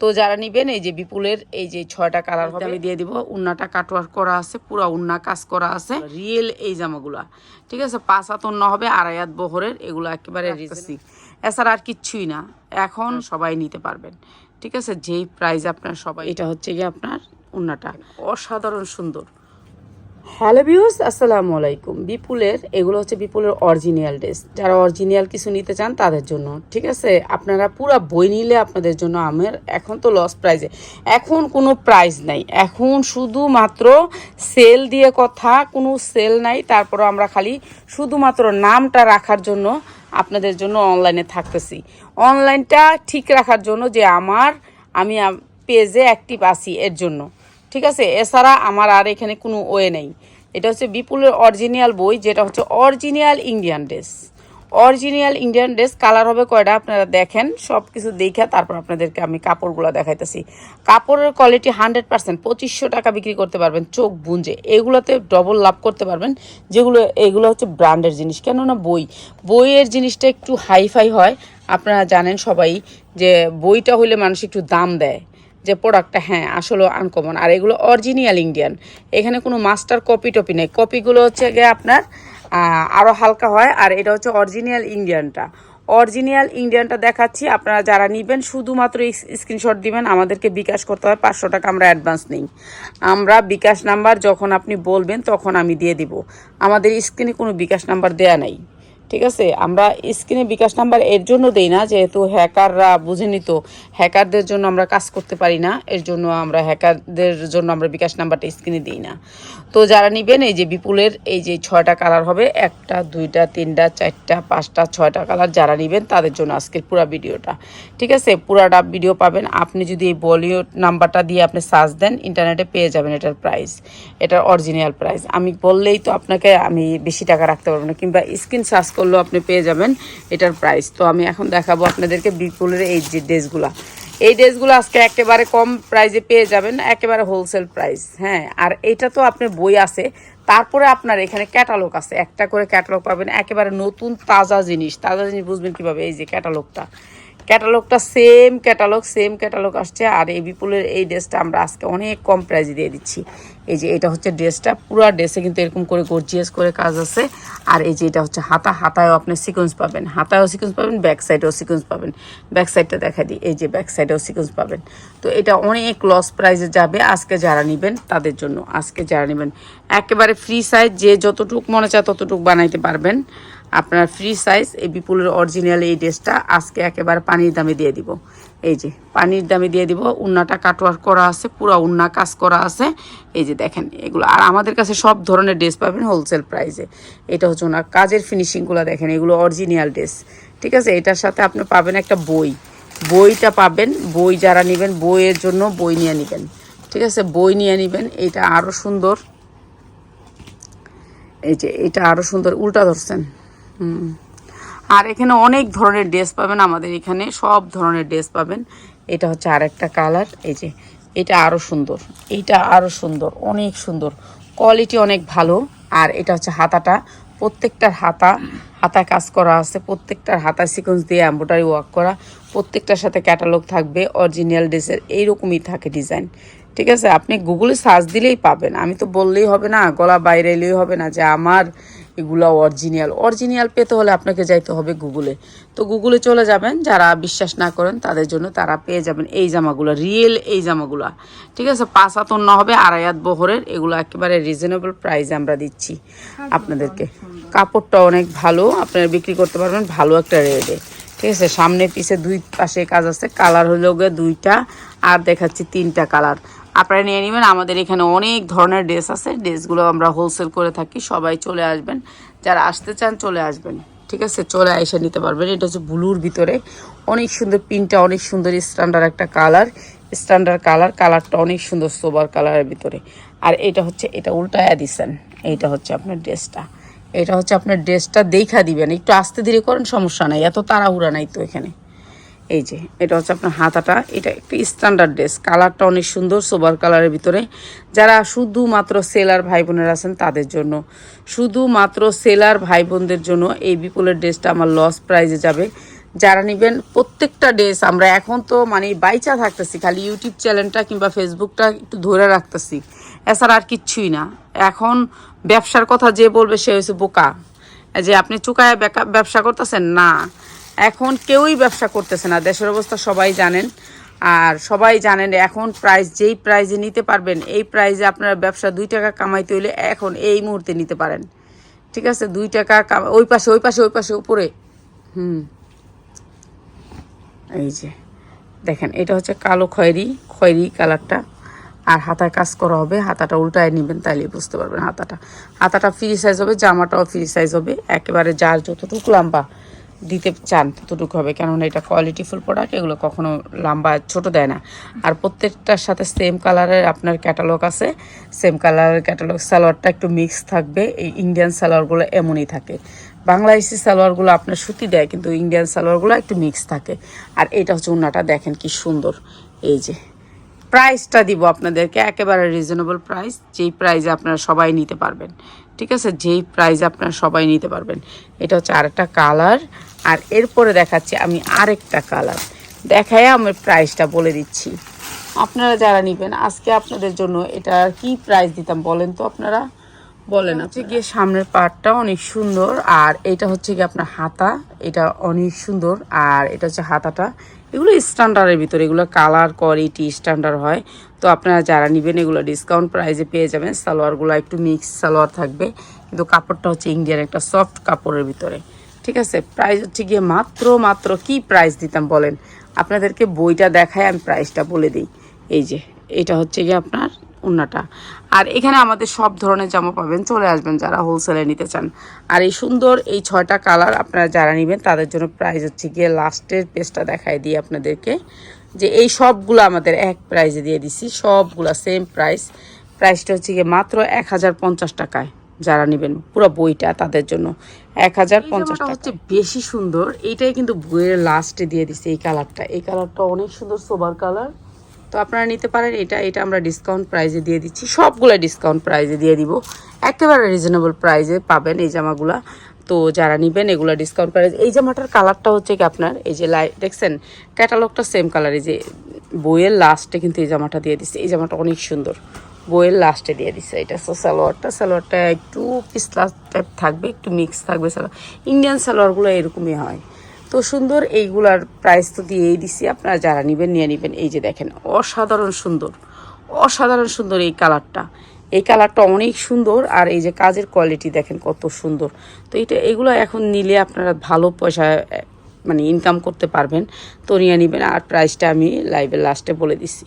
তো যারা নিবেন এই যে বিপুলের এই যে ছয়টা কালার হবে। আমি দিয়ে দিব। উন্নাটা কাটওয়ার করা আছে পুরো উন্না কাজ করা আছে। রিয়েল এই জামাগুলা। ঠিক আছে? পাঁচ হাত অন্য হবে আড়াই হাত বহরের এগুলো একেবারে রিজেসি এছাড়া আর কিচ্ছুই না। এখন সবাই নিতে পারবেন। ঠিক আছে? যেই প্রাইস আপনার সবাই এটা হচ্ছে গিয়ে আপনার উন্নাটা। অসাধারণ সুন্দর। হ্যালো ভিউস আসসালামু আলাইকুম। বিপুলের, এগুলো হচ্ছে বিপুলের অরিজিনাল ড্রেস যারা অরিজিনাল কিছু নিতে চান তাদের জন্য, ঠিক আছে? আপনারা পুরো বই নিলে আপনাদের জন্য আমার এখন তো লস প্রাইজে এখন কোনো প্রাইজ নাই। এখন শুধুমাত্র সেল দিয়ে কথা, কোনো সেল নাই। তারপর আমরা খালি শুধুমাত্র নামটা রাখার জন্য আপনাদের জন্য অনলাইনে থাকতেছি। অনলাইনটা ঠিক রাখার জন্য যে আমার, আমি পেজে অ্যাক্টিভ আছি এর জন্য। ঠিক আছে? এছাড়া আমার আর এখানে কোনো ওয়ে নেই। এটা হচ্ছে বিপুলের অরিজিনাল বই, যেটা হচ্ছে original Indian dress original Indian dress colour হবে কয়টা আপনারা দেখেন সব কিছু দেখে তারপর আপনাদেরকে আমি কাপড়গুলো দেখাইতেছি। কাপড়ের কোয়ালিটি হান্ড্রেড পার্সেন্ট পঁচিশশো টাকা বিক্রি করতে পারবেন, চোখ বুঞ্জে। এগুলোতে ডবল লাভ করতে পারবেন, যেগুলো, এগুলো হচ্ছে ব্র্যান্ডের জিনিস। কেননা বই, বইয়ের জিনিসটা একটু হাইফাই হয়। আপনারা জানেন সবাই যে বইটা হইলে মানুষ একটু দাম দেয়। যে প্রোডাক্টটা হ্যাঁ আসলে আনকমন আর এগুলো অরিজিনাল ইন্ডিয়ান এখানে কোনো মাস্টার কপি টপি নেই। কপিগুলো হচ্ছে গিয়ে আপনার আরও হালকা হয়। আর এটা হচ্ছে অরিজিনাল ইন্ডিয়ানটা অরিজিনাল ইন্ডিয়ানটা দেখাচ্ছি। আপনারা যারা নেবেন, শুধুমাত্র স্ক্রিনশট দিবেন। আমাদেরকে বিকাশ করতে হয় পাঁচশো টাকা আমরা অ্যাডভান্স নিই। আমরা বিকাশ নাম্বার যখন আপনি বলবেন, তখন আমি দিয়ে দিব। আমাদের স্ক্রিনে কোনো বিকাশ নাম্বার দেয়া নাই। ঠিক আছে? আমরা স্ক্রিনে বিকাশ নাম্বার এর জন্য দেই না, যেহেতু হ্যাকাররা বুঝেনি তো হ্যাকারদের জন্য আমরা কাজ করতে পারি না, এর জন্য আমরা হ্যাকারদের জন্য আমরা বিকাশ নাম্বারটা স্ক্রিনে দিই না। তো যারা নেবেন, এই যে বিপুলের, এই যে ছয়টা কালার হবে, একটা, দুইটা, তিনটা, চারটা, পাঁচটা, ছয়টা কালার যারা নেবেন, তাদের জন্য আজকের পুরো ভিডিওটা। ঠিক আছে? পুরাটা ভিডিও পাবেন। আপনি যদি এই বলিউড নাম্বারটা দিয়ে আপনি সার্চ দেন ইন্টারনেটে পেয়ে যাবেন এটার প্রাইস এটার অরিজিনাল প্রাইস আমি বললেই তো আপনাকে আমি বেশি টাকা রাখতে পারব না, কিংবা স্ক্রিন সার্চ করলেও আপনি পেয়ে যাবেন এটার প্রাইস তো আমি এখন দেখাবো আপনাদেরকে বিপুলের এই যে ড্রেসগুলা। এই ড্রেসগুলো আজকে একেবারে কম প্রাইসে পেয়ে যাবেন, একেবারে হোলসেল প্রাইস হ্যাঁ। আর এটা তো আপনার বই আছে, তারপরে আপনার এখানে ক্যাটালগ আছে। একটা করে ক্যাটালগ পাবেন, একেবারে নতুন, তাজা জিনিস। তাজা জিনিস বুঝবেন কীভাবে এই যে ক্যাটালগটা ক্যাটালগটা সেম, ক্যাটালগ সেম ক্যাটালগ আসছে। আর এই বিপুলের এই ড্রেসটা আমরা আজকে অনেক কম প্রাইসে দিয়ে দিচ্ছি। এই যে এটা হচ্ছে ড্রেসটা, পুরো ড্রেসে কিন্তু এরকম করে গর্জিয়াস করে কাজ আছে। আর এই যে এটা হচ্ছে হাতা, হাতায়ও আপনি সিকোয়েন্স পাবেন। হাতায়ও সিকোয়েন্স পাবেন ব্যাক সাইডেও সিকোয়েন্স পাবেন। ব্যাক সাইডটা দেখা দিই, এই যে ব্যাক সাইডেও সিকোয়েন্স পাবেন। তো এটা অনেক লস প্রাইসে যাবে আজকে যারা নেবেন, তাদের জন্য। আজকে যারা নেবেন, একেবারে ফ্রি সাইজ যে যতটুক মনে চায় ততটুক বানাইতে পারবেন। আপনার ফ্রি সাইজ এই বিপুলের অরিজিনাল এই ড্রেসটা আজকে একেবারে পানির দামে দিয়ে দিব। এই যে, পানির দামে দিয়ে দিব। উন্নাটা কাটওয়ার করা আছে, পুরো উন্না কাজ করা আছে। এই যে দেখেন, এগুলো। আর আমাদের কাছে সব ধরনের ড্রেস পাবেন হোলসেল প্রাইসে এটা হচ্ছে ওনার কাজের ফিনিশিংগুলো দেখেন, এগুলো অরিজিনাল ড্রেস ঠিক আছে? এটার সাথে আপনি পাবেন একটা বই। বইটা পাবেন, বই যারা নেবেন, বইয়ের জন্য বই নিয়ে নেবেন। ঠিক আছে? বই নিয়ে নেবেন, এটা আরও সুন্দর। এই যে, এটা আরও সুন্দর, উল্টা ধরছেন। হুম। আর এখানে অনেক ধরনের ড্রেস পাবেন আমাদের এখানে, সব ধরনের ড্রেস পাবেন। এটা হচ্ছে আরেকটা কালার, এই যে, এটা আরও সুন্দর, এইটা আরও সুন্দর, অনেক সুন্দর, কোয়ালিটি অনেক ভালো। আর এটা হচ্ছে হাতাটা, প্রত্যেকটার হাতা হাতা কাজ করা আছে, প্রত্যেকটার হাতা সিকোয়েন্স দিয়ে এম্ব্রয়ডারি ওয়ার্ক করা, প্রত্যেকটার সাথে ক্যাটালগ থাকবে অরিজিনাল ড্রেসের, এইরকমই থাকে ডিজাইন ঠিক আছে, আপনি গুগলে সার্চ দিলেই পাবেন। আমি তো বললেই হবে না, গলা বাইরে এলেই হবে না যে আমার এগুলো অরিজিনাল অরিজিনাল পেতে হলে আপনাকে যাইতে হবে গুগলে তো গুগলে চলে যাবেন যারা বিশ্বাস না করেন তাদের জন্য তারা পেয়ে যাবেন এই জামাগুলো রিয়েল এই জামাগুলো। ঠিক আছে পাঁচ হাত অন্য হবে আড়াই হাত বহরের এগুলো একেবারে রিজনেবল প্রাইসে আমরা দিচ্ছি আপনাদেরকে। কাপড়টা অনেক ভালো আপনারা বিক্রি করতে পারবেন ভালো একটা রেটে ঠিক আছে? সামনে পিছে দুই পাশে কাজ আছে। কালার হলো গিয়ে দুইটা, আর দেখাচ্ছি তিনটা কালার। আপনারা নিয়ে নেবেন। আমাদের এখানে অনেক ধরনের ড্রেস আছে। ড্রেসগুলো আমরা হোলসেল করে থাকি। সবাই চলে আসবেন। যারা আসতে চান চলে আসবেন। ঠিক আছে? চলে এসে নিতে পারবেন। এটা হচ্ছে ব্লুর ভিতরে। অনেক সুন্দর পিনটা অনেক সুন্দর স্ট্যান্ডার্ড একটা কালার। Standard colour. কালারটা অনেক সুন্দর সোবার কালারের ভিতরে। আর এটা হচ্ছে, এটা উল্টায়া দিছেন। এইটা হচ্ছে আপনার ড্রেসটা। এটা হচ্ছে আপনার ড্রেসটা দেখা দিবেন। একটু আস্তে ধীরে করেন, সমস্যা নাই। এত তাড়াহুড়া নাই তো এখানে। এই যে, এটা হচ্ছে আপনার হাতাটা। এটা একটু স্ট্যান্ডার্ড ড্রেস কালারটা অনেক সুন্দর সোবার কালারের ভিতরে। যারা শুধুমাত্র সেলার ভাই বোনেরা আছেন, তাদের জন্য। শুধুমাত্র সেলার ভাই বোনদের জন্য এই বিপুলের ড্রেসটা আমার লস প্রাইজে যাবে। যারা নেবেন, প্রত্যেকটা ড্রেস আমরা এখন তো মানে বাইচা থাকতেছি খালি ইউটিউব চ্যানেলটা কিংবা ফেসবুকটা একটু ধরে রাখতেছি। এছাড়া আর কিচ্ছুই না। এখন ব্যবসার কথা যে বলবে সে হয়েছে বোকা। যে আপনি চুকায় ব্যবসা করতেছেন, না। এখন কেউই ব্যবসা করতেছে না, দেশের অবস্থা সবাই জানেন। আর সবাই জানেন এখন প্রাইস যেই প্রাইজে নিতে পারবেন, এই প্রাইজে আপনারা ব্যবসা দুই টাকা কামাইতে হইলে এখন এই মুহূর্তে নিতে পারেন। ঠিক আছে? দুই টাকা ওই পাশে ওই পাশে ওই পাশে, উপরে। হুম। এই যে, দেখেন, এটা হচ্ছে কালো খয়েরি খয়েরি কালারটা। আর হাতায় কাজ করা হবে, হাতাটা উল্টায় নেবেন তাইলে বুঝতে পারবেন হাতাটা। হাতাটা ফ্রি সাইজ হবে, জামাটাও ফ্রি সাইজ হবে, একেবারে যার যতটুকু লম্বা দিতে চান ততটুকু হবে, কেননা এটা কোয়ালিটিফুল প্রোডাক্ট এগুলো কখনো লম্বা ছোট দেয় না। আর প্রত্যেকটার সাথে সেম কালারের আপনার ক্যাটালগ আছে সেম কালারের ক্যাটালগ সালোয়ারটা একটু মিক্স থাকবে, এই ইন্ডিয়ান সালোয়ারগুলো এমনই থাকে। বাংলাদেশি সালোয়ারগুলো আপনার সুতি দেয়, কিন্তু ইন্ডিয়ান সালোয়ারগুলো একটু মিক্স থাকে। আর এটা হচ্ছে উন্নাটা দেখেন কি সুন্দর, এই যে। প্রাইসটা দিব আপনাদেরকে একেবারে রিজনেবল প্রাইস যেই প্রাইসে আপনারা সবাই নিতে পারবেন ঠিক আছে? যেই প্রাইসে আপনারা সবাই নিতে পারবেন। এটা হচ্ছে আরেকটা কালার আর এরপরে দেখাচ্ছি আমি আরেকটা কালার দেখায় আমি প্রাইসটা বলে দিচ্ছি। আপনারা যারা নেবেন আজকে আপনাদের জন্য এটা কি প্রাইস দিতাম বলেন তো আপনারা? বলেন হচ্ছে গিয়ে সামনের পার্টটা অনেক সুন্দর আর এটা হচ্ছে গিয়ে আপনার হাতা এটা অনেক সুন্দর আর এটা হচ্ছে হাতাটা। এগুলো স্ট্যান্ডার্ডের ভিতরে, এগুলো কালার কোয়ালিটি স্ট্যান্ডার্ড হয়। তো আপনারা যারা নেবেন, এগুলো ডিসকাউন্ট প্রাইসে পেয়ে যাবেন। সালোয়ারগুলো একটু মিক্স সালোয়ার থাকবে। কিন্তু কাপড়টা হচ্ছে ইন্ডিয়ান একটা সফট কাপড়ের ভিতরে। ঠিক আছে? প্রাইস হচ্ছে গিয়ে মাত্র মাত্র কি প্রাইস দিতাম বলেন? আপনাদেরকে বইটা দেখায়, আমি প্রাইসটা বলে দিই। এই যে, এটা হচ্ছে গিয়ে আপনার উন্নাটা। আর এখানে আমাদের সব ধরনের জামা পাবেন চলে আসবেন যারা হোলসেলে নিতে চান। আর এই সুন্দর এই ছয়টা কালার আপনারা যারা নেবেন তাদের জন্য প্রাইস হচ্ছে গিয়ে লাস্টের পেজটা দেখায় দিই আপনাদেরকে। যে এই সবগুলো আমাদের এক প্রাইজে দিয়ে দিছি সবগুলা সেম প্রাইস প্রাইসটা হচ্ছে গিয়ে মাত্র এক হাজার পঞ্চাশ টাকায় যারা নেবেন পুরো বইটা তাদের জন্য। এক হাজার পঞ্চাশ টাকা হচ্ছে বেশি সুন্দর এইটাই কিন্তু বইয়ের লাস্টে দিয়ে দিছে এই কালারটা এই কালারটা অনেক সুন্দর সোবার কালার তো আপনারা নিতে পারেন, এটা এটা আমরা ডিসকাউন্ট প্রাইজে দিয়ে দিচ্ছি। সবগুলো ডিসকাউন্ট প্রাইজে দিয়ে দিব। একেবারে রিজনেবল প্রাইজে পাবেন এই জামাগুলা। তো যারা নেবেন, এগুলো ডিসকাউন্ট প্রাইস এই জামাটার কালারটা হচ্ছে কি আপনার? এই যে লাই, দেখছেন? ক্যাটালগটা সেম কালার যে বইয়ের লাস্টে কিন্তু এই জামাটা দিয়ে দিচ্ছে। এই জামাটা অনেক সুন্দর। বইয়ের লাস্টে দিয়ে দিচ্ছে এটা। তো সালোয়ারটা সালোয়ারটা একটু পিছলা টাইপ থাকবে, একটু মিক্স থাকবে সালোয়ার। ইন্ডিয়ান সালোয়ারগুলো এরকমই হয়। তো সুন্দর, এইগুলার প্রাইস তো দিয়েই দিছি। আপনারা যারা নেবেন, নিয়ে নেবেন। এই যে দেখেন, অসাধারণ সুন্দর অসাধারণ সুন্দর এই কালারটা এই কালারটা অনেক সুন্দর, আর এই যে কাজের কোয়ালিটি দেখেন কত সুন্দর। তো এটা, এগুলো এখন নিলে আপনারা ভালো পয়সা মানে ইনকাম করতে পারবেন। তো নিয়ে নেবেন, আর প্রাইসটা আমি লাইভে লাস্টে বলে দিছি।